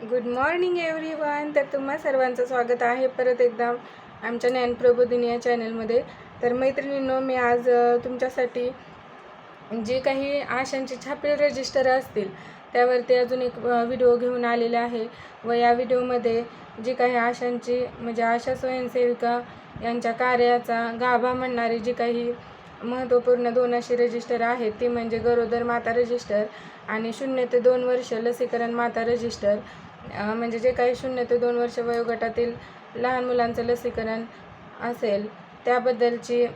Good morning every one तर तुम्हा सर्वांचं स्वागत आहे परत एकदा आमच्या ज्ञानप्रबोधिनी या चॅनलमध्ये तर मैत्रिणींनो मी आज तुमच्यासाठी जे काही आशांचे छापील रजिस्टर असतील त्यावरती अजून एक व्हिडिओ घेऊन आलेले आहे व या व्हिडिओमध्ये जी काही आशांची म्हणजे आशा स्वयंसेविका यांच्या कार्याचा गाभा म्हणणारी जी काही महत्त्वपूर्ण दोन अशी रजिस्टर आहेत ती म्हणजे गरोदर माता रजिस्टर आणि शून्य ते दोन वर्ष लसीकरण माता रजिस्टर म्हणजे जे काही शून्य ते दोन वर्ष वयोगटातील लहान मुलांचं लसीकरण असेल त्याबद्दलची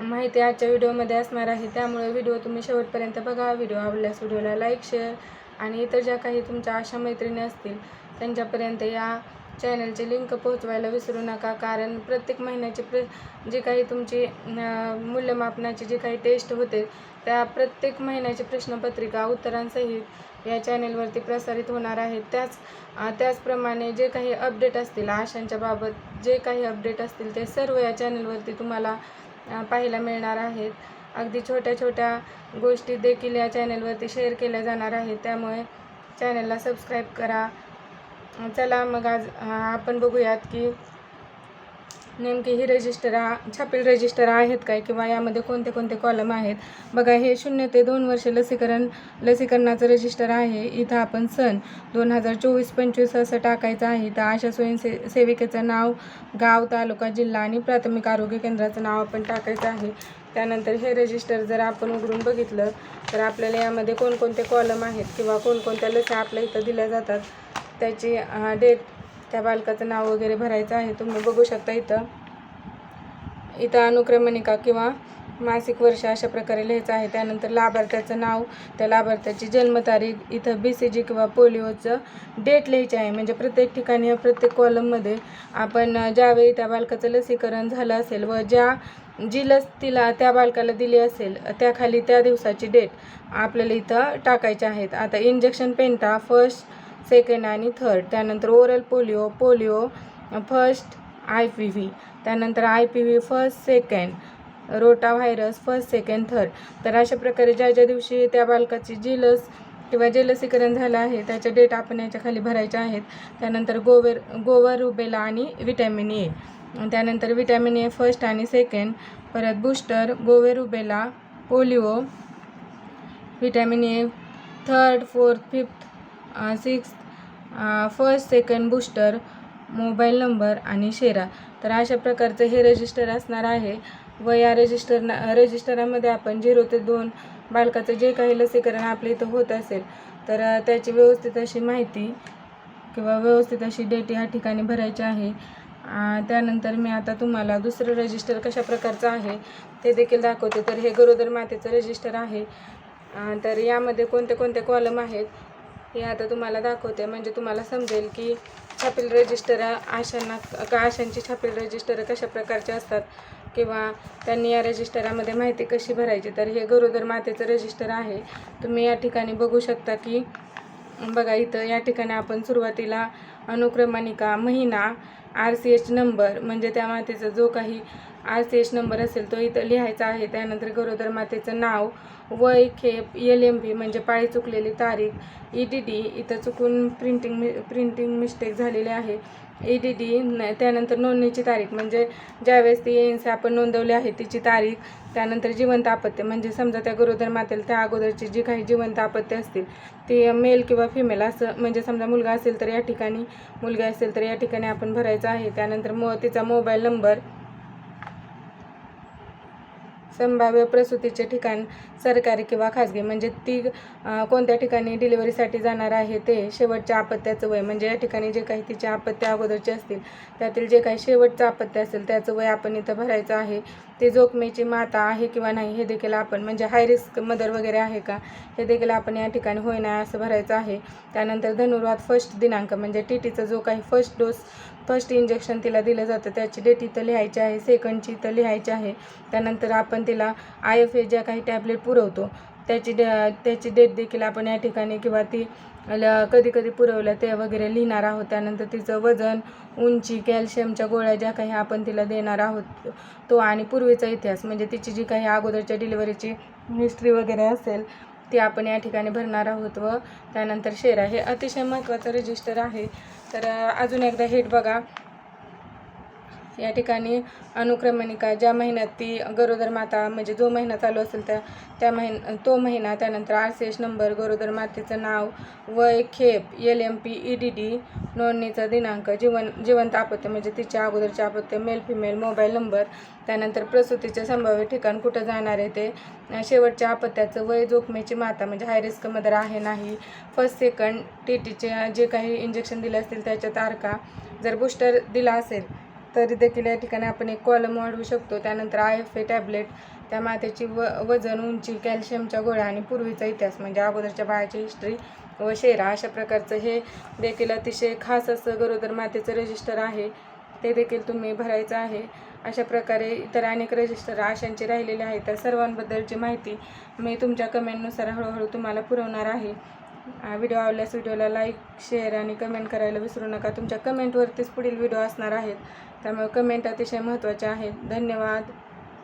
माहिती आजच्या व्हिडिओमध्ये असणार आहे. त्यामुळे व्हिडिओ तुम्ही शेवटपर्यंत बघा. व्हिडिओ आवडल्यास व्हिडिओला लाईक शेअर आणि इतर ज्या काही तुमच्या आशा मैत्रिणी असतील त्यांच्यापर्यंत या चॅनलची लिंक पोहोचवायला विसरू नका कारण प्रत्येक महिन्याची प्र जी काही तुमची मूल्यमापनाची जी काही टेस्ट होते त्या प्रत्येक महिन्याची प्रश्नपत्रिका उत्तरांसहित या चॅनेलवरती प्रसारित होणार आहेत. त्याच त्याचप्रमाणे जे काही अपडेट असतील आशांच्या बाबत जे काही अपडेट असतील ते सर्व या चॅनेलवरती तुम्हाला पाहायला मिळणार आहेत. अगदी छोट्या छोट्या गोष्टी देखील या चॅनेलवरती शेअर केल्या जाणार आहेत. त्यामुळे चॅनलला सबस्क्राईब करा चला मग आज आपण बघूयात की नेमके ही रजिस्टर छापील रजिस्टर आहेत काय किंवा यामध्ये कोणते कोणते कॉलम आहेत? बघा हे शून्य ते दोन वर्ष लसीकरण लसीकरणाचं रजिस्टर आहे. इथं आपण सन दोन हजार चोवीस पंचवीस असं टाकायचं आहे. तर अशा स्वयंसे सेविकेचं नाव गाव तालुका जिल्हा आणि प्राथमिक आरोग्य केंद्राचं नाव आपण टाकायचं आहे. त्यानंतर हे रजिस्टर जर आपण उघडून बघितलं तर आपल्याला यामध्ये कोणकोणते कॉलम आहेत किंवा कोणकोणत्या लसी आपल्या इथं दिल्या जातात? त्याची डेट त्या बालकाचं नाव वगैरे भरायचं आहे तुम्ही बघू शकता इथं. इथं अनुक्रमणिका किंवा मासिक वर्ष अशा प्रकारे लिहायचं आहे. त्यानंतर लाभार्थ्याचं नाव त्या लाभार्थ्याची जन्मतारीख इथं बी सी जी किंवा पोलिओचं डेट लिहायची आहे. म्हणजे प्रत्येक ठिकाणी प्रत्येक कॉलममध्ये आपण ज्यावेळी त्या बालकाचं लसीकरण झालं असेल व ज्या जी लस तिला त्या बालकाला दिली असेल त्याखाली त्या दिवसाची डेट आपल्याला इथं टाकायची आहेत. आता इंजेक्शन पेंटा फर्स्ट सेकंड आणि थर्ड त्यानंतर oral polio polio first I P V त्यानंतर I P V first second rotavirus first second third तर अशा प्रकारे ज्या ज्या दिवशी त्या बालकाची जी लस किंवा जे लसीकरण झालं आहे त्याचे डेट आपण याच्या खाली आहेत. त्यानंतर गोवर गोवर रुबेला आणि विटॅमिन ए त्यानंतर विटॅमिन ए फर्स्ट आणि सेकंड परत booster Gove rubella polio vitamin A third fourth fifth six first second booster mobile number आणि शेरा. तर अशा प्रकारचं हे रजिस्टर असणार आहे. व या रजिस्टर रजिस्टरामध्ये आपण झिरो ते दोन बालकाचं जे काही लसीकरण आपल्या इथं होत असेल तर त्याची व्यवस्थित अशी माहिती किंवा व्यवस्थित अशी डेट या ठिकाणी भरायची आहे. त्यानंतर मी आता तुम्हाला दुसरं रजिस्टर कशा प्रकारचं आहे ते देखील दाखवते. तर हे गरोदर मातेचं रजिस्टर आहे. तर यामध्ये कोणते कोणते कॉलम आहेत हे आता तुम्हाला दाखवते. म्हणजे तुम्हाला समजेल की छापील रजिस्टर आशांना का आशांची छापील रजिस्टर कशा प्रकारचे असतात किंवा त्यांनी या रजिस्टरामध्ये माहिती कशी भरायची. तर हे गरोदर मातेचं रजिस्टर आहे. तुम्ही या ठिकाणी बघू शकता की बघा इथं या ठिकाणी आपण सुरुवातीला अनुक्रमणिका महिना आर सी एच नंबर म्हणजे त्या मातेचा जो काही आर सी एच नंबर असेल तो इथं लिहायचा आहे. त्यानंतर गरोदर मातेचं नाव वय खेप एल एम पी म्हणजे पाळी चुकलेली तारीख ई डी डी इथं चुकून प्रिंटिंग मि प्रिंटिंग मिस्टेक झालेली आहे. ई डी डी त्यानंतर नोंदणीची तारीख म्हणजे ज्यावेळेस ती एन सी आपण नोंदवली आहे तिची तारीख त्यानंतर जिवंत आपत्ती म्हणजे समजा त्या गरोदर मातेला त्या अगोदरची जी काही जिवंत आपत्ती असतील ती मेल किंवा फिमेल असं म्हणजे समजा मुलगा असेल तर या ठिकाणी मुलगा असेल तर या ठिकाणी आपण भरायचं आहे. त्यानंतर मो तिचा मोबाईल नंबर संभाव्य प्रसूतीचे ठिकाण सरकारी किंवा खाजगी म्हणजे ती कोणत्या ठिकाणी डिलिव्हरीसाठी जाणार आहे ते शेवटच्या आपत्त्याचं वय म्हणजे या ठिकाणी जे काही तिचे आपत्त्या अगोदरचे असतील त्यातील जे काही शेवटचं आपत्ती असेल त्याचं वय आपण इथं भरायचं आहे. ते जोखमीची माता आहे किंवा नाही हे देखील आपण म्हणजे हाय रिस्क मदर वगैरे आहे का हे देखील आपण या ठिकाणी होय नाही असं भरायचं आहे. त्यानंतर धनुर्वाद फर्स्ट दिनांक म्हणजे टी टीचा जो काही फर्स्ट डोस फर्स्ट इंजेक्शन तिला दिलं जातं. त्याची डेट इथं लिहायची आहे सेकंडची इथं लिहायची आहे. त्यानंतर आपण तिला आय एफ ए ज्या काही टॅबलेट पुरवतो त्याची डे त्याची डेट देखील आपण या ठिकाणी किंवा ती ल- कधी कधी पुरवल्या ते वगैरे लिहिणार आहोत. त्यानंतर तिचं वजन उंची कॅल्शियमच्या गोळ्या ज्या काही आपण तिला देणार आहोत तो आणि पूर्वीचा इतिहास. म्हणजे तिची जी काही अगोदरच्या डिलिव्हरीची हिस्ट्री वगैरे असेल ती आपण या ठिकाणी भरणार आहोत व त्यानंतर शेरा हे अतिशय महत्त्वाचं रजिस्टर आहे. तर अजून एकदा हेट बघा. या ठिकाणी अनुक्रमणिका ज्या महिन्यात ती गरोदर माता म्हणजे जो महिना चालू असेल त्या त्या महिन तो महिना त्यानंतर आर सी एस नंबर गरोदर मातेचं नाव वय खेप L M P E D D नोंदणीचा दिनांक जीवन जिवंत आपत्य म्हणजे तिच्या अगोदरचे आपत्य मेल फिमेल मोबाईल नंबर त्यानंतर प्रसूतीचे संभाव्य ठिकाण कुठं जाणार आहे ते शेवटच्या आपत्याचं वय जोखमेची माता म्हणजे हाय रिस्क मदर आहे नाही. फर्स्ट सेकंड टी टीचे जे काही इंजेक्शन दिले असतील त्याच्या तारखा जर बूस्टर दिला असेल तरी देखील या ठिकाणी आपण एक कॉलम वाढवू शकतो. त्यानंतर आय एफ ए टॅबलेट त्या मातेची व वजन उंची कॅल्शियमच्या गोळ्या आणि पूर्वीचा इतिहास म्हणजे अगोदरच्या बाळाची हिस्ट्री व शेरा अशा प्रकारचं हे देखील अतिशय खास असं गरोदर मातेचं रजिस्टर आहे. ते देखील तुम्ही भरायचं आहे. अशा प्रकारे इतर अनेक रजिस्टर आशांचे राहिलेले आहेत. तर सर्वांबद्दलची माहिती मी तुमच्या कमेंटनुसार हळूहळू तुम्हाला पुरवणार आहे. व्हिडिओ आवडल्यास व्हिडिओला लाईक शेअर आणि कमेंट करायला विसरू नका. तुमच्या कमेंटवरतीच पुढील व्हिडिओ असणार आहेत. त्यामुळे कमेंट अतिशय महत्त्वाचे आहेत. धन्यवाद.